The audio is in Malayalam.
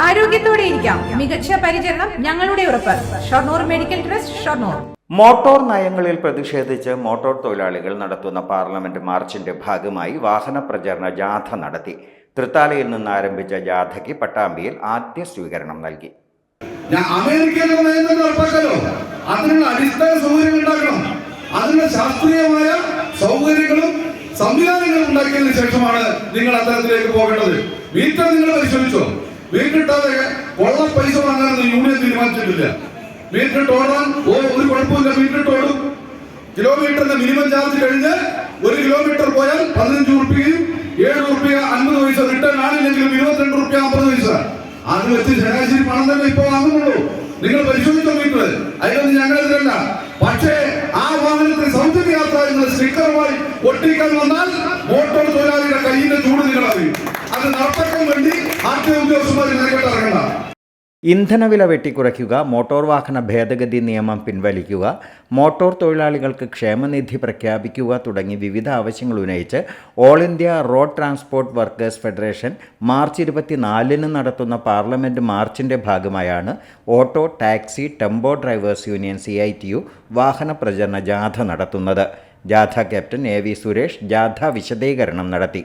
ആരോഗ്യത്തോടെ ഇരിക്കാം. മികച്ച പരിചരണം ഞങ്ങളുടെ ഉറപ്പ്. Shoranur medical trust Shoranur. Motor നയങ്ങളിൽ പ്രതിഷേധിച്ച് മോട്ടോർ തൊഴിലാളികൾ നടത്തുന്ന പാർലമെന്റ് മാർച്ചിന്റെ ഭാഗമായി വാഹന പ്രചരണ ജാഥ നടത്തി. തൃത്താലയിൽ നിന്ന് ആരംഭിച്ച ജാഥയ്ക്ക് പട്ടാമ്പിയിൽ ആദ്യ സ്വീകരണം നൽകി. ഞാൻ അമേരിക്കയിലെ നയം തന്നെ നടപ്പാക്കാലോ അതിനുള്ള അടിസ്ഥാന സൗകര്യങ്ങൾ ഉണ്ടാക്കണം. അതിനുള്ള ശാസ്ത്രീയമായ സൗകര്യങ്ങളും സംവിധാനങ്ങളും ഉണ്ടാക്കിയതിനു ശേഷമാണ് നിങ്ങൾ അത്തരത്തിലേക്ക് പോകേണ്ടത്. മീറ്റർ നിങ്ങൾ പരിശോധിച്ചോ? മീറ്റർ ഇട്ടാതെ കൊള്ള പൈസ വാങ്ങാനൊന്നും യൂണിയൻ തീരുമാനിച്ചിട്ടില്ല. മീറ്റർ ഇട്ട് ഓ ഒരു കുഴപ്പമില്ല മീറ്റർ ഇട്ട് കിലോമീറ്ററിന്റെ മിനിമം ചാർജ് കഴിഞ്ഞ് ഒരു കിലോമീറ്റർ പോയാൽ പതിനഞ്ച് റുപ്യയും ഏഴ് റുപ്യ അൻപത് പൈസ റിട്ടേൺ ആണില്ലെങ്കിലും ഇരുപത്തിരണ്ട് റുപ്യ അമ്പത് പൈസ. അത് വെച്ച് ശരാശരി പണം തന്നെ ഇപ്പൊ വാങ്ങുന്നുള്ളൂ. നിങ്ങൾ പരിശോധിച്ചോ മീറ്റർ അതിലൊന്നും ഞങ്ങളെതിരല്ല പക്ഷേ ആ വാഹനത്തിന് സൗജന്യ യാത്ര എന്ന സ്റ്റിക്കറുമായി ഒട്ടിക്കാൻ വന്നാൽ മോട്ടോർ തൊഴിലാളിയുടെ കയ്യിന്റെ ചൂട് നിങ്ങളറിയും. അത് നടപ്പാക്കാൻ വേണ്ടി ഇന്ധനവില വെട്ടിക്കുറയ്ക്കുക മോട്ടോർ വാഹന ഭേദഗതി നിയമം പിൻവലിക്കുക മോട്ടോർ തൊഴിലാളികൾക്ക് ക്ഷേമനിധി പ്രഖ്യാപിക്കുക തുടങ്ങി വിവിധ ആവശ്യങ്ങൾ ഉന്നയിച്ച് all India road transport workers federation March ഇരുപത്തിനാലിന് നടത്തുന്ന പാർലമെന്റ് മാർച്ചിന്റെ ഭാഗമായാണ് auto taxi tempo drivers union C I T U വാഹന പ്രചരണ ജാഥ നടത്തുന്നത്. ജാഥ ക്യാപ്റ്റൻ എ വി സുരേഷ് ജാഥ വിശദീകരണം നടത്തി.